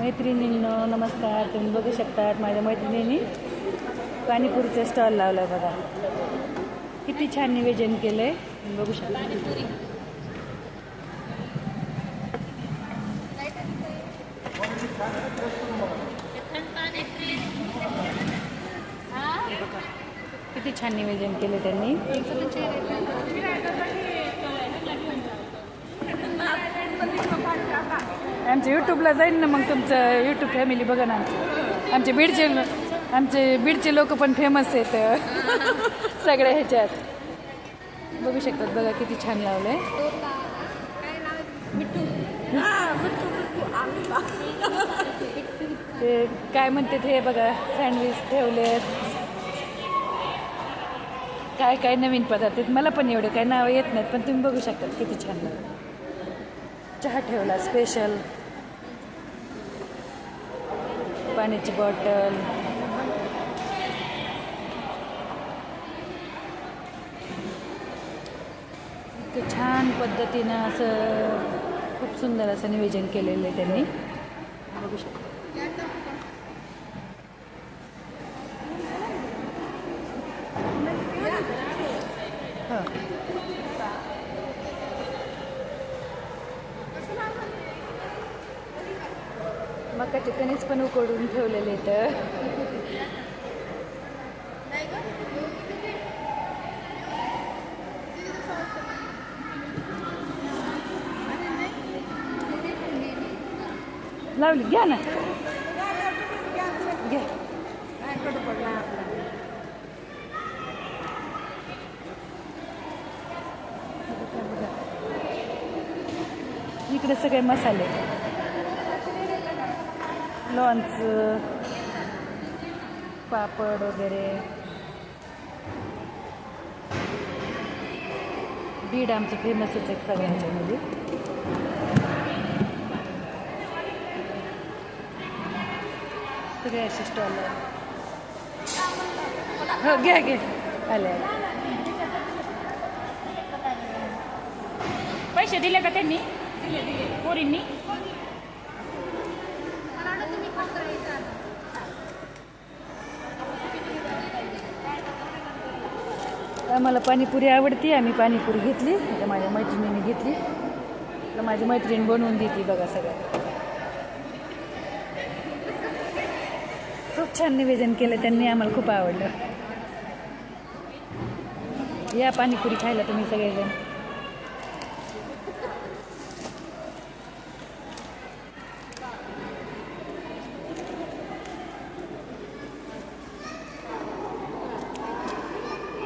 मैत्रिणींनो नमस्कार. तुम्ही बघू शकतात माझ्या मैत्रिणींनी पाणीपुरीचा स्टॉल लावला बघा. किती छान निवेदन केलं आहे तुम्ही बघू शकता. किती छान निवेदन केलं त्यांनी. आमच्या यूट्यूबला जाईल ना मग तुमचं यूट्यूब फॅमिली बघा ना आमची. आमचे बीडचे आमचे बीडचे लोक पण फेमस आहेत. सगळ्या ह्याच्यात. बघू शकतात बघा किती छान लावलंय. ते काय म्हणते हे बघा सँडविच ठेवलेत. काय काय नवीन पदार्थ आहेत? मला पण एवढे काय नावं येत नाहीत पण तुम्ही बघू शकता किती छान. चहा ठेवला स्पेशल पाण्याची बॉटल. इतकं छान पद्धतीनं असं खूप सुंदर असं नियोजन केलेलं आहे त्यांनी. बघू शकतो. हां. मकाचे कणीस पण उकडून ठेवलेले तर लावली घ्या ना. घ्या. इकडे सगळे मसाले. लोणचं पापड वगैरे. बीड आमचं फेमसच आहे सगळ्यांच्यामध्ये सगळे असे स्टॉल हो घ्या घ्या. आले पैसे दिले का त्यांनी? पोरींनी? आम्हाला पाणीपुरी आवडती आम्ही पाणीपुरी घेतली आता माझ्या मैत्रिणीने घेतली. तर माझी मैत्रीण बनवून देते बघा सगळं. खूप छान निवेदन केलं त्यांनी आम्हाला खूप आवडलं. या पाणीपुरी खायला तुम्ही सगळेजण.